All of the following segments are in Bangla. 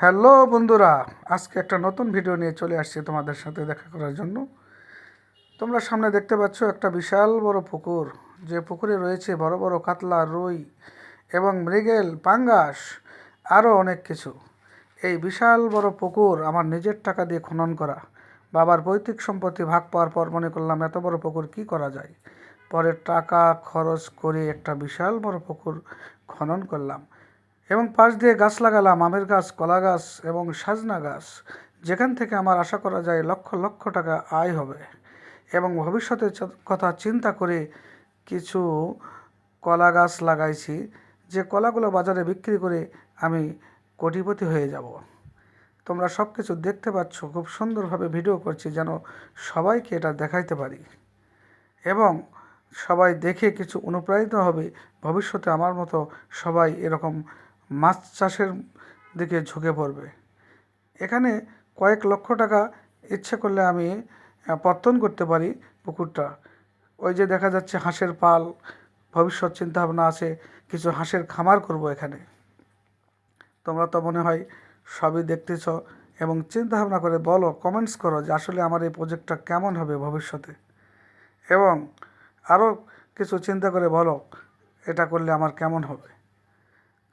হ্যালো বন্ধুরা, আজকে একটা নতুন ভিডিও নিয়ে চলে আসছি তোমাদের সাথে দেখা করার জন্য। তোমরা সামনে দেখতে পাচ্ছ একটা বিশাল বড় পুকুর। যে পুকুরে রয়েছে বড় বড় কাতলা, রুই এবং মৃগেল, পাঙ্গাস, আরও অনেক কিছু। এই বিশাল বড় পুকুর আমার নিজের টাকা দিয়ে খনন করা। বাবার পৈতৃক সম্পত্তি ভাগ পাওয়ার পর মনে করলাম, এত বড় পুকুর কি করা যায়? পরে টাকা খরচ করে একটা বিশাল বড় পুকুর খনন করলাম। এবং পাশ দিয়ে গাছ লাগালাম, আমের গাছ, কলা গাছ এবং সাজনা গাছ। যেখান থেকে আমার আশা করা যায় লক্ষ লক্ষ টাকা আয় হবে। এবং ভবিষ্যতের কথা চিন্তা করে কিছু কলা গাছ লাগাইছি, যে কলাগুলো বাজারে বিক্রি করে আমি কোটিপতি হয়ে যাব। তোমরা সব কিছু দেখতে পাচ্ছ, খুব সুন্দরভাবে ভিডিও করছি যেন সবাইকে এটা দেখাইতে পারি। এবং সবাই দেখে কিছু অনুপ্রাণিত হবে, ভবিষ্যতে আমার মতো সবাই এরকম মাছ চাষের দিকে ঝুঁকে পড়বে। এখানে কয়েক লক্ষ টাকা ইচ্ছে করলে আমি পত্তন করতে পারি পুকুরটা। ওই যে দেখা যাচ্ছে হাঁসের পাল, ভবিষ্যৎ চিন্তাভাবনা আছে, কিছু হাঁসের খামার করব এখানে। তোমরা তো মনে হয় সবই দেখতেছ এবং চিন্তাভাবনা করে বলো কমেন্টস করো যে আসলে আমার এই প্রজেক্টটা কেমন হবে ভবিষ্যতে। এবং আরও কিছু চিন্তা করে বলো, এটা করলে আমার কেমন হবে।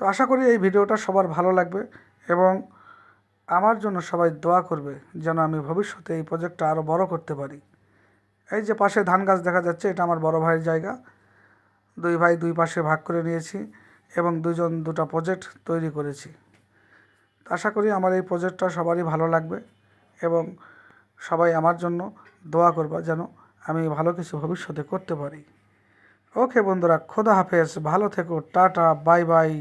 তো আশা করি এই ভিডিওটা সবার ভালো লাগবে এবং আমার জন্য সবাই দোয়া করবে যেন আমি ভবিষ্যতে এই প্রজেক্টটা আরও বড় করতে পারি। এই যে পাশে ধান গাছ দেখা যাচ্ছে, এটা আমার বড় ভাইয়ের জায়গা। দুই ভাই দুই পাশে ভাগ করে নিয়েছি এবং দুজন দুটো প্রজেক্ট তৈরি করেছি। আশা করি আমার এই প্রজেক্টটা সবারই ভালো লাগবে এবং সবাই আমার জন্য দোয়া করবা যেন আমি ভালো কিছু ভবিষ্যতে করতে পারি। ওকে বন্ধুরা, খোদা হাফেজ, ভালো থেকো, টাটা, বাই বাই।